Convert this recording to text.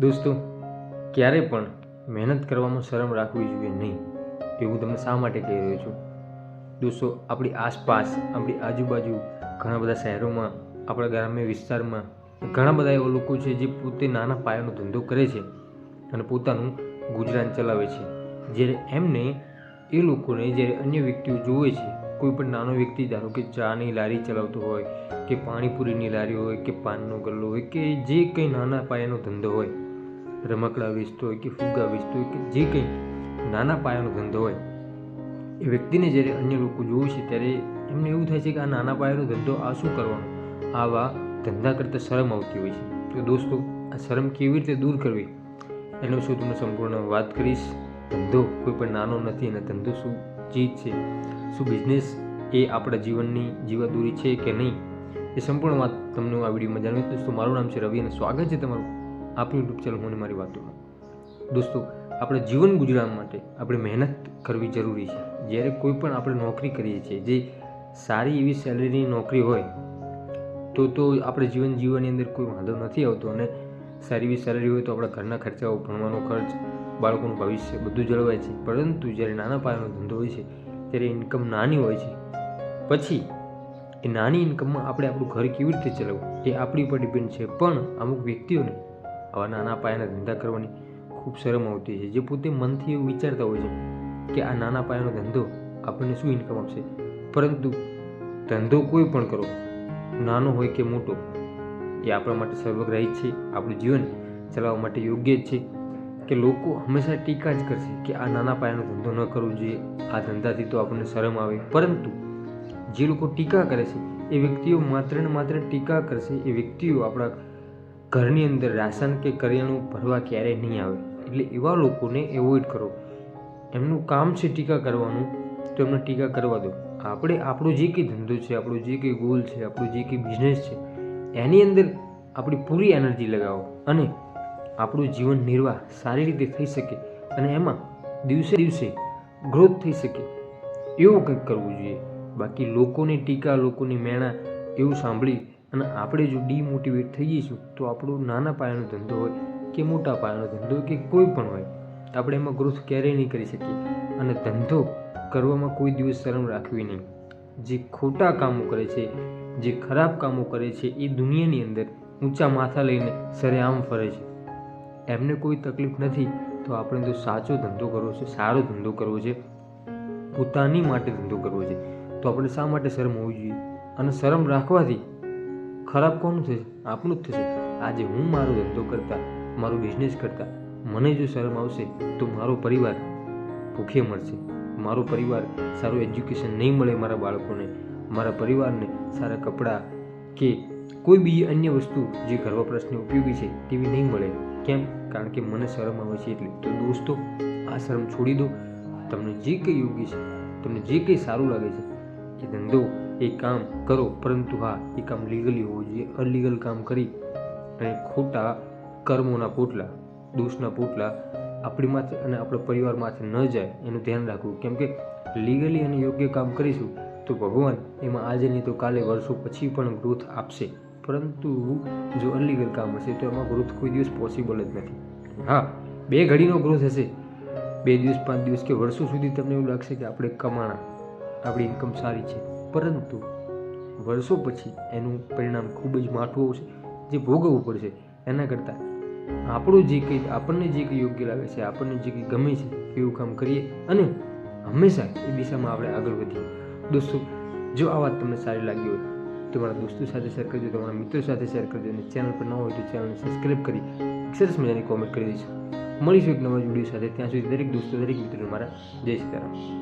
દોસ્તો, ક્યારે પણ મહેનત કરવામાં શરમ રાખવી જોઈએ નહીં, એવું તમને શા માટે કહી રહ્યો છું? દોસ્તો, આપણી આસપાસ, આપણી આજુબાજુ ઘણા બધા શહેરોમાં, આપણા ગ્રામ્ય વિસ્તારમાં ઘણા બધા એવા લોકો છે જે પોતે નાના પાયાનો ધંધો કરે છે અને પોતાનું ગુજરાન ચલાવે છે. જ્યારે એમને એ લોકોને જ્યારે અન્ય વ્યક્તિઓ જોવે છે, કોઈ પણ નાનો વ્યક્તિ, ધારો કે ચાની લારી ચલાવતો હોય, કે પાણીપુરીની લારી હોય, કે પાનનો ગલ્લો હોય, કે જે કંઈ નાના પાયાનો ધંધો હોય રમકડા વેચતો હોય કે ફુગ્ગા વેચતો હોય કે જે કંઈ નાના પાયાનો ધંધો હોય, એ વ્યક્તિને જ્યારે અન્ય લોકો જોવે છે ત્યારે એમને એવું થાય છે કે આ નાના પાયાનો ધંધો આ શું કરવાનો? આવા ધંધા કરતાં શરમ આવતી હોય છે. તો દોસ્તો, આ શરમ કેવી રીતે દૂર કરવી? એનો શું તમને સંપૂર્ણ વાત કરીશ. ધંધો કોઈ પણ નાનો નથી અને ધંધો શું ચીજ છે? શું બિઝનેસ એ આપણા જીવનની જીવાદોરી છે કે નહીં? એ સંપૂર્ણ વાત તમને આ વિડીયોમાં જણાવીશ. દોસ્તો, મારું નામ છે રવિ અને સ્વાગત છે તમારું આપણી યુટ્યુબ ચેનલ અને મારી વાતોમાં દોસ્તો, આપણે જીવન ગુજરાન માટે આપણે મહેનત કરવી જરૂરી છે. જ્યારે કોઈ પણ આપણે નોકરી કરીએ છીએ, જે સારી એવી સેલરીની નોકરી હોય, તો તો આપણે જીવન જીવવાની અંદર કોઈ વાંધો નથી આવતો અને સારી એવી સેલરી હોય તો આપણા ઘરના ખર્ચાઓ, ભણવાનો ખર્ચ, બાળકોનું ભવિષ્ય બધું જળવાય છે. પરંતુ જ્યારે નાના પાયાનો ધંધો હોય છે, ત્યારે ઇન્કમ નાની હોય છે. પછી, એ નાની ઇન્કમમાં આપણે આપણું ઘર કેવી રીતે ચલાવવું, એ આપણી ઉપર ડિપેન્ડ છે. પણ અમુક વ્યક્તિઓને આવા નાના પાયાના ધંધા કરવાની ખૂબ શરમ આવતી છે. જે પોતે મનથી એવું વિચારતા હોય છે કે આ નાના પાયાનો ધંધો આપણને શું ઇન્કમ આપશે? પરંતુ ધંધો કોઈ પણ કરો, નાનો હોય કે મોટો, એ આપણા માટે સર્વગ્રાહી છે, આપણું જીવન ચલાવવા માટે યોગ્ય જ છે કે લોકો હંમેશા ટીકા જ કરશે કે આ નાના પાયાનો ધંધો ન કરવો જોઈએ, આ ધંધાથી તો આપણને શરમ આવે. પરંતુ જે લોકો ટીકા કરે છે, એ વ્યક્તિઓ માત્ર ને માત્ર ટીકા કરશે, એ વ્યક્તિઓ આપણા ઘરની અંદર રાશન કે કરિયાણું ભરવા ક્યારેય નહીં આવે, એટલે એવા લોકોને એવોઇડ કરો. એમનું કામ છે ટીકા કરવાનું, તો એમને ટીકા કરવા દો. આપણે, આપણો જે કંઈ ધંધો છે, આપણો જે કંઈ ગોલ છે, આપણો જે કંઈ બિઝનેસ છે, એની અંદર આપણી પૂરી એનર્જી લગાવો અને આપણું જીવન નિર્વાહ સારી રીતે થઈ શકે અને એમાં દિવસે દિવસે ગ્રોથ થઈ શકે. એવું કંઈક કરવું જોઈએ. બાકી લોકોની ટીકા, લોકોની મેણા એવું સાંભળી અને આપણે જો ડીમોટિવેટ થઈ જઈશું, તો આપણો નાના પાયાનો ધંધો હોય કે મોટા પાયાનો ધંધો કે કોઈ પણ હોય આપણે એમાં ગ્રોથ ક્યારેય નહીં કરી શકીએ. અને ધંધો કરવામાં કોઈ દિવસ શરમ રાખવી નહીં. જે ખોટા કામો કરે છે, જે ખરાબ કામો કરે છે, એ દુનિયાની અંદર ઊંચા માથા લઈને સરેઆમ ફરે છે. એમને કોઈ તકલીફ નથી, તો આપણે તો સાચો ધંધો કરવો છે, સારો ધંધો કરવો છે, પોતાની માટે ધંધો કરવો છે. તો આપણે શા માટે શરમ હોવી જોઈએ? અને શરમ રાખવાથી ખરાબ કોનું થશે? આપણું જ થશે. આજે હું મારો ધંધો કરતા, મારો બિઝનેસ કરતા, મને જો શરમ આવશે, તો મારો પરિવાર ભૂખે મળશે મારો પરિવાર સારું એજ્યુકેશન નહીં મળે મારા બાળકોને. મારા પરિવારને સારા કપડાં કે કોઈ બીજી અન્ય વસ્તુ જે ઘર વપરાશને ઉપયોગી છે તેવી નહીં મળે. કેમ? કારણ કે મને શરમ આવે છે એટલે. તો દોસ્તો, આ શરમ છોડી દો. તમને જે કંઈ યોગ્ય છે, તમને જે કંઈ સારું લાગે છે, એ ધંધો એ કામ કરો, પરંતુ હા, એ કામ લીગલી હોવું જોઈએ. અલીગલ કામ કરી અને ખોટા કર્મોના પોટલા, દોષના પોટલા આપણી માથે અને આપણા પરિવાર માથે ન જાય, એનું ધ્યાન રાખવું. કેમ કે લીગલી અને યોગ્ય કામ કરીશું તો ભગવાન એમાં આજે નહીં તો કાલે, વર્ષો પછી પણ ગ્રોથ આપશે. પરંતુ જો અનલીગલ કામ હશે તો એમાં ગ્રોથ કોઈ દિવસ પોસિબલ જ નથી. હા, બે ઘડીનો ગ્રોથ હશે. બે દિવસ, પાંચ દિવસ કે વર્ષો સુધી તમને એવું લાગશે કે આપણે કમાણા, આપણી ઇન્કમ સારી છે. પરંતુ વર્ષો પછી એનું પરિણામ ખૂબ જ માઠું આવશે જે ભોગવવું પડશે. એના કરતાં આપણું જે કંઈ, આપણને જે કંઈ યોગ્ય લાગે છે, આપણને જે કંઈ ગમે છે, એવું કામ કરીએ અને હંમેશા એ દિશામાં આપણે આગળ વધીએ. દોસ્તો, જો આ વાત તમને સારી લાગી હોય, તમારા દોસ્તો સાથે શેર કરજો, તમારા મિત્રો સાથે શેર કરજો અને ચેનલ પર ન હોય તો ચેનલને સબસ્ક્રાઈબ કરી સરસ મજાની કોમેન્ટ કરી દઈશું. મળીશું એક નવા વીડિયો સાથે. ત્યાં સુધી દરેક દોસ્તો, દરેક મિત્રો મારા જય સીતારામ.